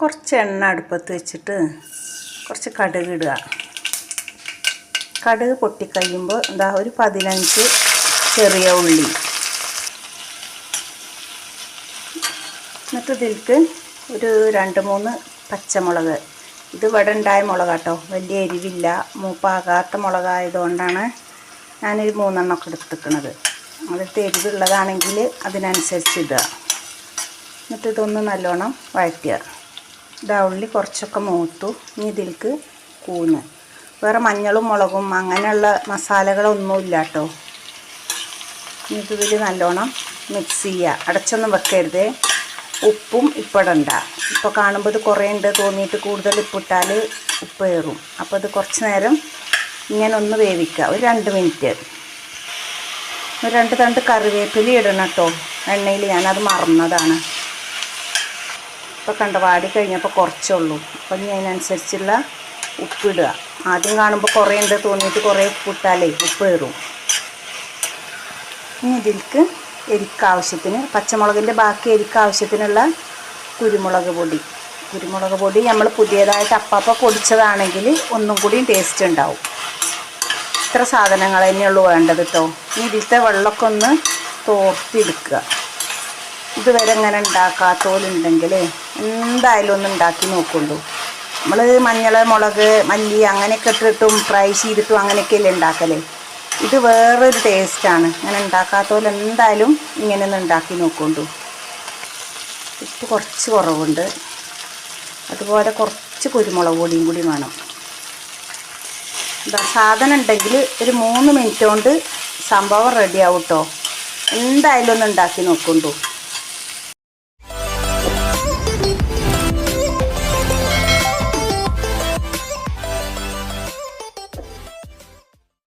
കുറച്ച് എണ്ണ അടുപ്പത്ത് വെച്ചിട്ട് കുറച്ച് കടുക് ഇടുക. കടുക് പൊട്ടിക്കഴിയുമ്പോൾ എന്താ ഒരു പതിനഞ്ച് ചെറിയ ഉള്ളി. എന്നിട്ട് ഇതിലേക്ക് ഒരു രണ്ട് മൂന്ന് പച്ചമുളക്. ഇത് ഇവിടെ ഉണ്ടായ മുളക് കേട്ടോ വലിയ എരിവില്ല മൂപ്പാകാത്ത മുളകായതുകൊണ്ടാണ് ഞാനൊരു മൂന്നെണ്ണമൊക്കെ എടുത്തിക്കണത് അതിട്ട് എരിവുള്ളതാണെങ്കിൽ അതിനനുസരിച്ച് ഇടുക. എന്നിട്ട് ഇതൊന്ന് നല്ലോണം വഴറ്റുക. ഇതാ ഉള്ളി കുറച്ചൊക്കെ മൂത്തു. ഇനി ഇതിലേക്ക് കൂന്ന് വേറെ മഞ്ഞളും മുളകും അങ്ങനെയുള്ള മസാലകളൊന്നുമില്ല കേട്ടോ ഇനി ഇതിൽ നല്ലോണം മിക്സ് ചെയ്യുക അടച്ചൊന്നും വെക്കരുത്. ഉപ്പും ഇപ്പിടണ്ട. ഇപ്പോൾ കാണുമ്പോൾ ഇത് കുറേ ഉണ്ട് തോന്നിയിട്ട് കൂടുതൽ ഉപ്പിട്ടാൽ ഉപ്പ് കയറും. അപ്പോൾ ഇത് കുറച്ച് നേരം ഇങ്ങനെ ഒന്ന് വേവിക്കുക. ഒരു രണ്ട് മിനിറ്റ്. ഒരു രണ്ട് തണ്ട് കറിവേപ്പില ഇടണം കേട്ടോ എണ്ണയിൽ ഞാനത് മറന്നതാണ്. ഇപ്പോൾ കണ്ട വാടി കഴിഞ്ഞപ്പോൾ കുറച്ചേ ഉള്ളൂ അപ്പം ഇനി അതിനനുസരിച്ചുള്ള ഉപ്പിടുക ആദ്യം കാണുമ്പോൾ കുറേ ഉണ്ട് തോന്നിയിട്ട് കുറേ ഉപ്പിട്ടാലേ ഉപ്പ് കയറും. ഇനി ഇതിലേക്ക് എരിക്കാവശ്യത്തിന് പച്ചമുളകിന്റെ ബാക്കി എരിക്കാവശ്യത്തിനുള്ള കുരുമുളക് പൊടി. കുരുമുളക് പൊടി നമ്മൾ പുതിയതായിട്ട് അപ്പാപ്പ പൊടിച്ചതാണെങ്കിൽ ഒന്നും കൂടിയും ടേസ്റ്റ് ഉണ്ടാവും. ഇത്ര സാധനങ്ങൾ തന്നെയുള്ളൂ വേണ്ടത് കേട്ടോ ഇനി ഇതിലത്തെ വെള്ളമൊക്കെ ഒന്ന് തോർത്തിയെടുക്കുക. ഇതുവരെ ഇങ്ങനെ ഉണ്ടാക്കാത്തോലുണ്ടെങ്കിൽ എന്തായാലും ഒന്ന് ഉണ്ടാക്കി നോക്കുള്ളൂ. നമ്മൾ മഞ്ഞൾ മുളക് മല്ലി അങ്ങനെയൊക്കെ ഇട്ടിട്ടും ഫ്രൈ ചെയ്തിട്ടും അങ്ങനെയൊക്കെയല്ലേ ഉണ്ടാക്കൽ ഇത് വേറൊരു ടേസ്റ്റാണ്. ഇങ്ങനെ ഉണ്ടാക്കാത്തോൽ എന്തായാലും ഇങ്ങനെ ഒന്ന് ഉണ്ടാക്കി നോക്കുള്ളൂ. ഉപ്പ് കുറച്ച് കുറവുണ്ട്. അതുപോലെ കുറച്ച് കുരുമുളക് പൊടിയും കൂടി വേണം. എന്താ സാധനം ഉണ്ടെങ്കിൽ ഒരു മൂന്ന് മിനിറ്റ് കൊണ്ട് സംഭവം റെഡി ആവും കേട്ടോ എന്തായാലും ഒന്ന് ഉണ്ടാക്കി നോക്കുണ്ടു